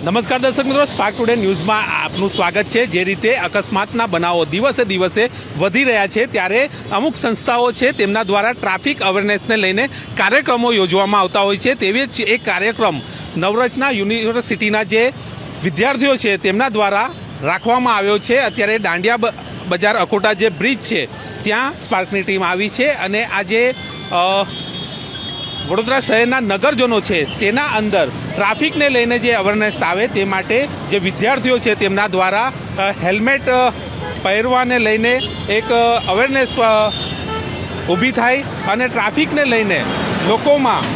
નમસ્કાર દર્શક મિત્રો સ્પાર્ક ટુડે ન્યૂઝમાં આપનું સ્વાગત છે. જે રીતે અકસ્માતના બનાવો દિવસે દિવસે વધી રહ્યા છે, ત્યારે અમુક સંસ્થાઓ છે, તેમના દ્વારા ટ્રાફિક અવેરનેસને લઈને કાર્યક્રમો યોજવામાં આવતા હોય છે. તેવી જ એક કાર્યક્રમ નવરચના યુનિવર્સિટીના જે વિદ્યાર્થીઓ છે, તેમના દ્વારા રાખવામાં આવ્યો છે. અત્યારે દાંડિયા બજાર અકોટા જે બ્રિજ છે, ત્યાં સ્પાર્કની ટીમ આવી છે અને આજે વડોદરા શહેરના નગરજનો છે તેના અંદર ટ્રાફિકને લઈને જે અવેરનેસ આવે તે માટે જે વિદ્યાર્થીઓ છે તેમના દ્વારા હેલ્મેટ પહેરવાને લઈને એક અવેરનેસ ઊભી થાય અને ટ્રાફિકને લઈને લોકોમાં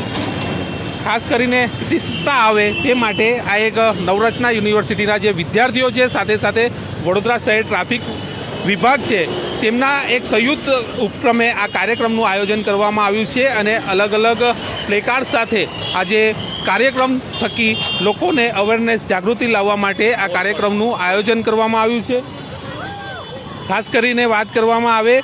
ખાસ કરીને શિસ્તતા આવે તે માટે આ એક નવરત્ના યુનિવર્સિટીના જે વિદ્યાર્થીઓ છે સાથે સાથે વડોદરા શહેર ટ્રાફિક વિભાગ છે. તેમના એક સંયુક્ત ઉપક્રમે આ કાર્યક્રમનું આયોજન કરવામાં આવ્યું છે અને અલગ અલગ પ્લેકાર્ડ સાથે આજે કાર્યક્રમ થકી લોકોને અવેરનેસ જાગૃતિ લાવવા માટે આ કાર્યક્રમનું આયોજન કરવામાં આવ્યું છે. ખાસ કરીને વાત કરવામાં આવે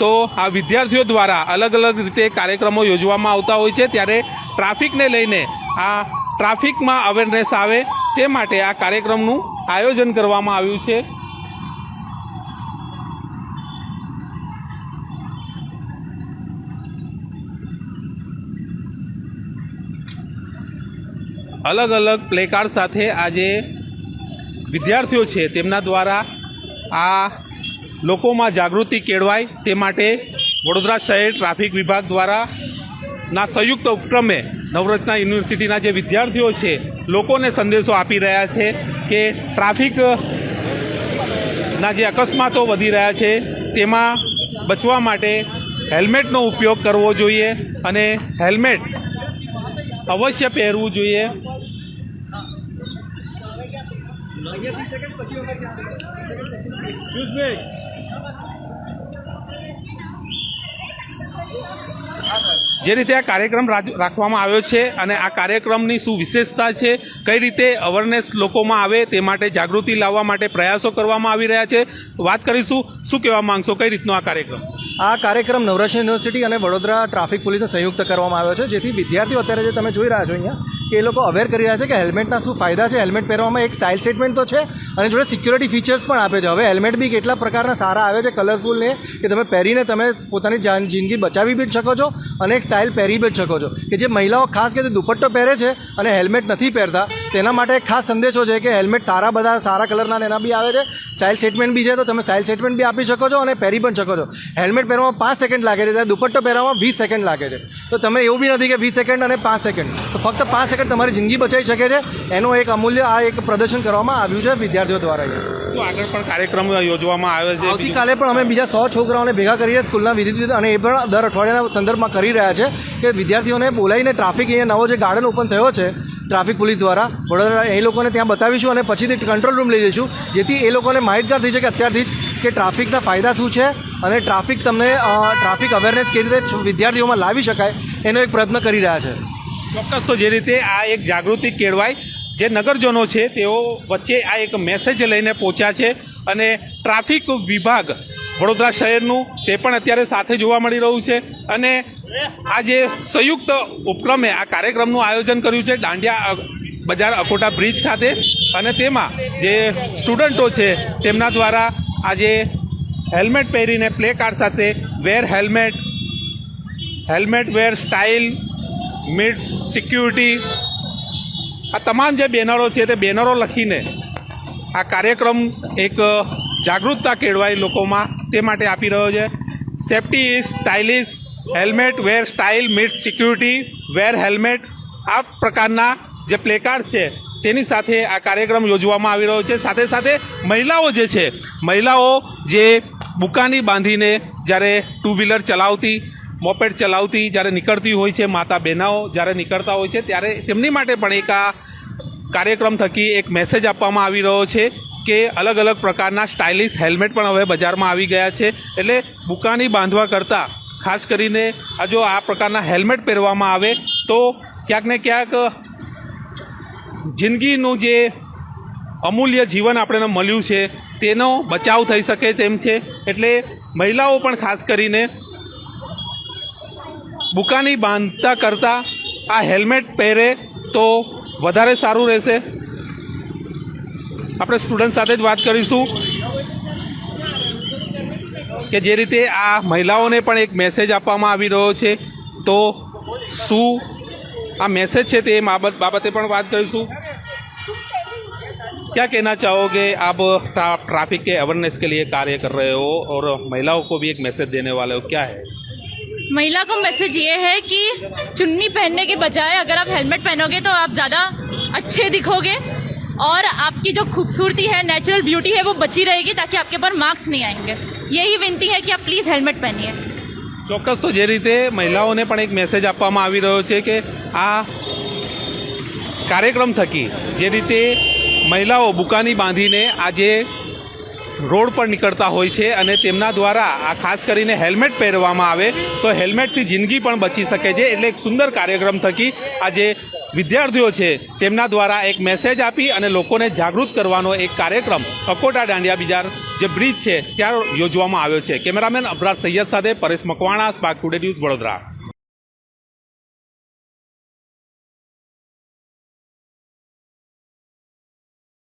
તો આ વિદ્યાર્થીઓ દ્વારા અલગ અલગ રીતે કાર્યક્રમો યોજવામાં આવતા હોય છે. ત્યારે ટ્રાફિકને લઈને આ ટ્રાફિકમાં અવેરનેસ આવે તે માટે આ કાર્યક્રમનું આયોજન કરવામાં આવ્યું છે. અલગ અલગ પ્લેકાર્ડ સાથે આજે વિદ્યાર્થીઓ છે, તેમના દ્વારા આ લોકોમાં જાગૃતિ કેળવાય તે માટે વડોદરા શહેર ટ્રાફિક વિભાગ દ્વારા ના સંયુક્ત ઉપક્રમે નવરત્ના યુનિવર્સિટીના જે વિદ્યાર્થીઓ છે, લોકોને સંદેશો આપી રહ્યા છે કે ટ્રાફિક ના જે અકસ્માતો વધી રહ્યા છે, તેમાં બચવા માટે હેલ્મેટનો ઉપયોગ કરવો જોઈએ અને હેલ્મેટ અવશ્ય પહેરવું જોઈએ. જે રીતે આ કાર્યક્રમ રાજ- રાખવામાં આવ્યો છે અને આ કાર્યક્રમની શું વિશેષતા છે કઈ રીતે અવેરનેસ લોકોમાં આવે તે માટે જાગૃતિ લાવવા માટે પ્રયાસો કરવામાં આવી રહ્યા છે વાત કરીશું. શું કહેવા માંગશો? કઈ રીતનો આ કાર્યક્રમ? આ કાર્યક્રમ નવરાશ યુનિવર્સિટી અને વડોદરા ટ્રાફિક પોલીસને સંયુક્ત કરવામાં આવ્યો છે જેથી વિદ્યાર્થીઓ અત્યારે જે તમે જોઈ રહ્યા છો અહીંયા એ લોકો અવેર કરી રહ્યા છે કે હેલ્મેટના શું ફાયદા છે? હેલ્મેટ પહેરવામાં એક સ્ટાઇલ સ્ટેટમેન્ટ તો છે અને જોડે સિક્યુરિટી ફીચર્સ પણ આપે છે. હવે હેલ્મેટ બી કેટલા પ્રકારના સારા આવે છે કલરફુલ ને, કે તમે પહેરીને તમે પોતાની જાન જિંદગી બચાવી બી શકો છો અને એક સ્ટાઇલ પહેરી બી શકો છો. કે જે મહિલાઓ ખાસ કરીને દુપટ્ટો પહેરે છે અને હેલ્મેટ નથી પહેરતા તેના માટે એક ખાસ સંદેશો છે કે હેલ્મેટ સારા બધા સારા કલરના એના બી આવે છે. સ્ટાઇલ સ્ટેટમેન્ટ બી છે તો તમે સ્ટાઇલ સ્ટેટમેન્ટ બી આપી શકો છો અને પહેરી પણ શકો છો. હેલ્મેટ પહેરવામાં પાંચ સેકન્ડ લાગે છે ત્યારે દુપટ્ટો પહેરવામાં વીસ સેકન્ડ લાગે છે. તો તમે એવું બી નથી કે વીસ સેકન્ડ અને પાંચ સેકન્ડ તો ફક્ત પાંચ સેકન્ડ તમારી જિંદગી બચાવી શકે છે. એનો એક અમૂલ્ય આ એક પ્રદર્શન કરવામાં આવ્યું છે વિદ્યાર્થીઓ દ્વારા આગળ પણ કાર્યક્રમ યોજવામાં આવે છે. આવતીકાલે પણ અમે બીજા સો છોકરાઓને ભેગા કરીએ સ્કૂલના વિદ્યાર્થી અને એ પણ દર અઠવાડિયાના સંદર્ભમાં કરી રહ્યા છે કે વિદ્યાર્થીઓને બોલાવીને ટ્રાફિક અહીંયા નવો જે ગાર્ડન ઓપન થયો છે ટ્રાફિક પોલીસ દ્વારા. વડોદરા એ લોકોને ત્યાં બતાવીશું અને પછીથી કંટ્રોલ રૂમ લઈ જઈશું, જેથી એ લોકોને માહિતગાર થઈ શકે અત્યારથી જ કે ટ્રાફિકના ફાયદા શું છે અને ટ્રાફિક તમને ટ્રાફિક અવેરનેસ કેવી રીતે વિદ્યાર્થીઓમાં લાવી શકાય એનો એક પ્રયત્ન કરી રહ્યા છે. ચોક્કસ તો જે રીતે આ એક જાગૃતિ કેળવાય, જે નગરજનો છે તેઓ વચ્ચે આ એક મેસેજ લઈને પહોંચ્યા છે અને ટ્રાફિક વિભાગ વડોદરા શહેરનું તે પણ અત્યારે સાથે જોવા મળી રહ્યું છે અને આ જે સંયુક્ત ઉપક્રમે આ કાર્યક્રમનું આયોજન કર્યું છે દાંડિયા બજાર અકોટા બ્રિજ ખાતે. અને તેમાં જે સ્ટુડન્ટો છે, તેમના દ્વારા આજે હેલ્મેટ પહેરીને પ્લે કાર્ડ સાથે wear helmet helmet wear style, meets security, આ તમામ જે બેનરો છે તે બેનરો લખીને આ કાર્યક્રમ એક જાગૃતતા કેળવાય લોકોમાં તે માટે આપી રહ્યો છે. Safety is, stylish helmet wear style meets security wear helmet આ પ્રકારના જે પ્લેકાર્ડ છે, તેની સાથે આ કાર્યક્રમ યોજવામાં આવી રહ્યો છે. સાથે સાથે મહિલાઓ જે છે, મહિલાઓ જે બુકાની બાંધીને જ્યારે ટુ વ્હીલર ચલાવતી મોપેડ ચલાવતી જ્યારે નીકળતી હોય છે, માતા બહેનાઓ જ્યારે નીકળતા હોય છે, ત્યારે તેમની માટે પણ એક આ કાર્યક્રમ થકી એક મેસેજ આપવામાં આવી રહ્યો છે કે અલગ અલગ પ્રકારના સ્ટાઇલિશ હેલ્મેટ પણ હવે બજારમાં આવી ગયા છે. એટલે બુકાની બાંધવા કરતાં ખાસ કરીને આ જો આ પ્રકારના હેલ્મેટ પહેરવામાં આવે તો ક્યાંક ને ક્યાંક જિંદગીનું જે અમૂલ્ય જીવન આપણને મળ્યું છે, તેનો બચાવ થઈ શકે તેમ છે. એટલે મહિલાઓ પણ ખાસ કરીને બુકાની બાંધતા કરતાં આ હેલ્મેટ પહેરે તો વધારે સારું રહેશે. આપણે સ્ટુડન્ટ સાથે જ વાત કરીશું. કે જે રીતે આ મહિલાઓને પણ એક મેસેજ આપવામાં આવી રહ્યો છે તો શું આ મેસેજ છે તે બાબત બાબતે પણ વાત કરીશું क्या कहना चाहोगे आप ट्रा- ट्रैफिक के अवेयरनेस के लिए कार्य कर रहे हो और महिलाओं को भी एक मैसेज देने वाले हो क्या है महिला को मैसेज ये है कि चुन्नी पहनने के बजाय अगर आप हेलमेट पहनोगे तो आप ज़्यादा अच्छे दिखोगे और आपकी जो खूबसूरती है नेचुरल ब्यूटी है वो बची रहेगी ताकि आपके ऊपर मार्क्स नहीं आएंगे યહી વિનંતી હૈ કે આપ પ્લીઝ હેલ્મેટ પહેનિએ ચોક્કસ તો જે રીતે મહિલાઓને પણ એક મેસેજ આપવામાં આવી રહ્યો છે કે આ કાર્યક્રમ થકી જે રીતે મહિલાઓ બુકાની બાંધીને આજે રોડ પર નીકળતા હોય છે અને તેમના દ્વારા આ ખાસ કરીને હેલ્મેટ પહેરવામાં આવે તો હેલ્મેટથી જિંદગી પણ બચી શકે છે. એટલે એક સુંદર કાર્યક્રમ થકી આજે વિદ્યાર્થીઓ છે તેમના દ્વારા એક મેસેજ આપી અને લોકોને જાગૃત કરવાનો એક કાર્યક્રમ અકોટા દાંડિયા બજાર જે બ્રિજ છે, ત્યાં યોજવામાં આવ્યો છે. કેમેરામેન અબરાર સૈયદ સાથે Paresh Makwana Spark Today News Vadodara.